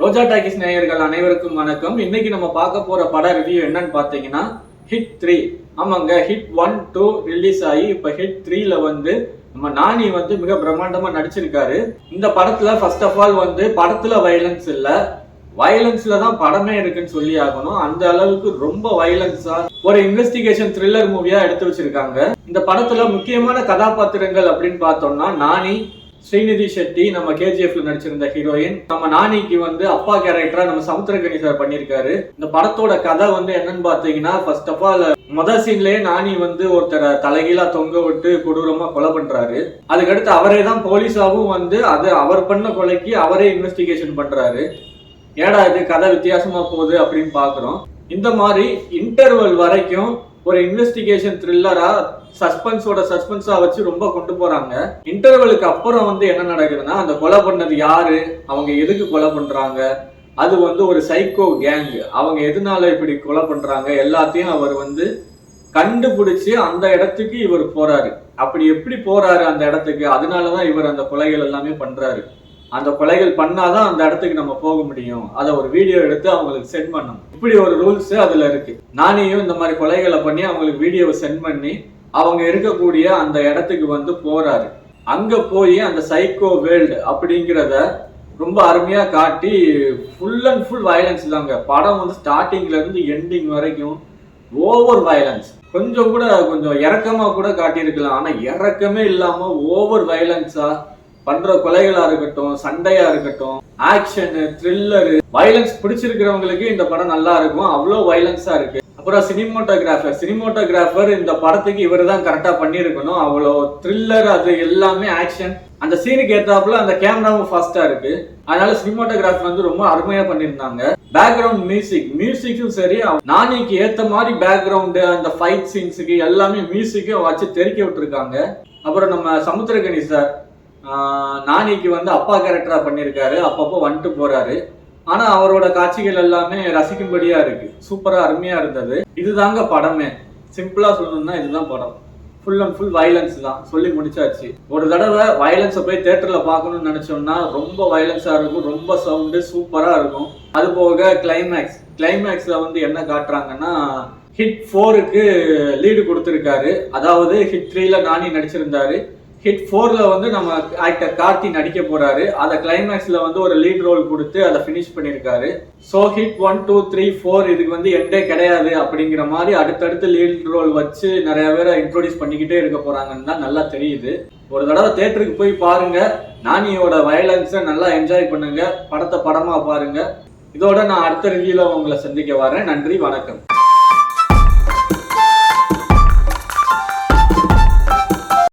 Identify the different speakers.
Speaker 1: ரோஜா talkies நேயர்கள் அனைவருக்கும் வணக்கம். இன்னைக்கு நம்ம பார்க்க போற பட ரிவ்யூ என்னன்னு பார்த்தீங்கன்னா ஹிட் த்ரீ ஆமாங்க ஹிட் ஒன் டூ ரிலீஸ் ஆகி இப்போ ஹிட் த்ரீல வந்து நம்ம நானி வந்து மிக பிரம்மாண்டமா நடிச்சிருக்காரு. இந்த படத்துல ஃபர்ஸ்ட் ஆஃப் ஆல் வந்து படத்துல வயலன்ஸ் இல்ல. வயலன்ஸ்ல தான் படமே இருக்குன்னு சொல்லி ஆகணும். அந்த அளவுக்கு ரொம்ப வயலன்ஸா ஒரு இன்வெஸ்டிகேஷன் த்ரில்லர் மூவியா எடுத்து வச்சிருக்காங்க. இந்த படத்துல முக்கியமான கதாபாத்திரங்கள் அப்படின்னு பார்த்தோம்னா நானி ஸ்ரீநிதி ஷெட்டி நம்ம கேஜிஎஃப்ல நடிச்சிருந்த ஹீரோயின் நம்ம நானிக்கு வந்து அப்பா கேரக்டரா நம்ம சமுத்திரகனி சார் பண்ணியிருக்காரு. இந்த படத்தோட கதை வந்து என்னன்னு பாத்தீங்கன்னா ஃபர்ஸ்ட் ஆஃப் ஆல் மொதல் சீன்லயே நானி வந்து ஒருத்தரை தலைகீழா தொங்க விட்டு கொடூரமா கொலை பண்றாரு. அதுக்கடுத்து அவரே தான் போலீஸாவும் வந்து அது அவர் பண்ண கொலைக்கு அவரே இன்வெஸ்டிகேஷன் பண்றாரு. ஏடா இது கதை வித்தியாசமா போகுது அப்படின்னு பாக்குறோம் இந்த மாதிரி இன்டர்வல் வரைக்கும் ஒரு இன்வெஸ்டிகேஷன் த்ரில்லரா சஸ்பென்ஸோட சஸ்பென்ஸா வச்சு ரொம்ப கொண்டு போறாங்க. இன்டர்வலுக்கு அப்புறம் வந்து என்ன நடக்குதுன்னா அந்த கொலை பண்ணது யாரு? அவங்க எதுக்கு கொலை பண்றாங்க? அது வந்து ஒரு சைக்கோ கேங் அவங்க எதனால இப்படி கொலை பண்றாங்க? எல்லாத்தையும் அவர் வந்து கண்டுபிடிச்சு அந்த இடத்துக்கு இவர் போறாரு. அப்படி எப்படி போறாரு அந்த இடத்துக்கு? அதனாலதான் இவர் அந்த கொலைகள் எல்லாமே பண்றாரு. அந்த கொலைகள் பண்ணாதான் அந்த இடத்துக்கு நம்ம போக முடியும். அதை ஒரு வீடியோ எடுத்து அவங்களுக்கு சென்ட் பண்ணணும். இப்படி ஒரு ரூல்ஸ் அதுல இருக்கு. நானேயும் இந்த மாதிரி கொலைகளை பண்ணி அவங்களுக்கு வீடியோவை சென்ட் பண்ணி அவங்க இருக்கக்கூடிய அந்த இடத்துக்கு வந்து போறாரு. அங்க போய் அந்த சைக்கோ வேர்ல்டு அப்படிங்கிறத ரொம்ப அருமையா காட்டி ஃபுல் அண்ட் ஃபுல் வயலன்ஸ் தாங்க. படம் வந்து ஸ்டார்டிங்ல இருந்து எண்டிங் வரைக்கும் ஓவர் வயலன்ஸ் கொஞ்சம் கூட கொஞ்சம் இறக்கமா கூட காட்டியிருக்கலாம். ஆனா இறக்கமே இல்லாம ஓவர் வயலன்ஸா பண்ற கொலைகளா இருக்கட்டும் சண்டையா இருக்கட்டும் ஆக்ஷனு த்ரில்லரு வயலன்ஸ் பிடிச்சிருக்கிறவங்களுக்கு இந்த படம் நல்லா இருக்கும். அவ்வளோ வயலன்ஸா இருக்கு. அப்புறம் சினிமோட்டோகிராஃபர் சினிமோட்டோகிராஃபர் இந்த படத்துக்கு இவர் தான் கரெக்டா பண்ணியிருக்கணும். அவ்வளோ த்ரில்லர் அது எல்லாமே ஆக்ஷன் அந்த சீனுக்கு ஏத்தாப்புல அந்த கேமராவும் ஃபாஸ்டா இருக்கு. அதனால சினிமோட்டோகிராஃபர் வந்து ரொம்ப அருமையா பண்ணியிருந்தாங்க. பேக்ரவுண்ட் மியூசிக் மியூசிக்கும் சரி நானிக்கு ஏத்த மாதிரி பேக்ரவுண்டு அந்த ஃபைட் சீன்ஸுக்கு எல்லாமே மியூசிக்கும் வச்சு தெறிக்க விட்டுருக்காங்க. அப்புறம் நம்ம சமுத்திரகனி சார் நானிக்கு வந்து அப்பா கேரக்டரா பண்ணியிருக்காரு அப்பப்போ வந்துட்டு போறாரு. ஆனா அவரோட காட்சிகள் எல்லாமே ரசிக்கும்படியா இருக்கு. சூப்பரா அருமையா இருந்தது. இதுதாங்க படமே. சிம்பிளா சொல்லணும்னா இதுதான் படம். ஃபுல் அண்ட் ஃபுல் வயலன்ஸ் தான். சொல்லி முடிச்சாச்சு. ஒரு தடவை வயலன்ஸை போய் தேட்டர்ல பார்க்கணும்னு நினைச்சோம்னா ரொம்ப வயலன்ஸா இருக்கும். ரொம்ப சவுண்டு சூப்பரா இருக்கும். அது போக கிளைமேக்ஸ் கிளைமேக்ஸ்ல வந்து என்ன காட்டுறாங்கன்னா ஹிட் ஃபோருக்கு லீடு கொடுத்துருக்காரு. அதாவது ஹிட் த்ரீல நானி நடிச்சிருந்தாரு. ஹிட் ஃபோரில் வந்து நம்ம ஆக்டர் கார்த்தி நடிக்க போகிறாரு அதை கிளைமேக்ஸில் வந்து ஒரு லீட் ரோல் கொடுத்து அதை ஃபினிஷ் பண்ணியிருக்காரு so hit one two three four இதுக்கு வந்து எண்டே கிடையாது அப்படிங்கிற மாதிரி அடுத்தடுத்து லீட் ரோல் வச்சு நிறைய பேரை இன்ட்ரோடியூஸ் பண்ணிக்கிட்டே இருக்க போகிறாங்கன்னு தான் நல்லா தெரியுது. ஒரு தடவை தேட்டருக்கு போய் பாருங்க. நானியோட வயலன்ஸை நல்லா என்ஜாய் பண்ணுங்க. படத்தை படமாக பாருங்க. இதோட நான் அடுத்த ரிவியூவில் உங்களை சந்திக்க வரேன். நன்றி வணக்கம்.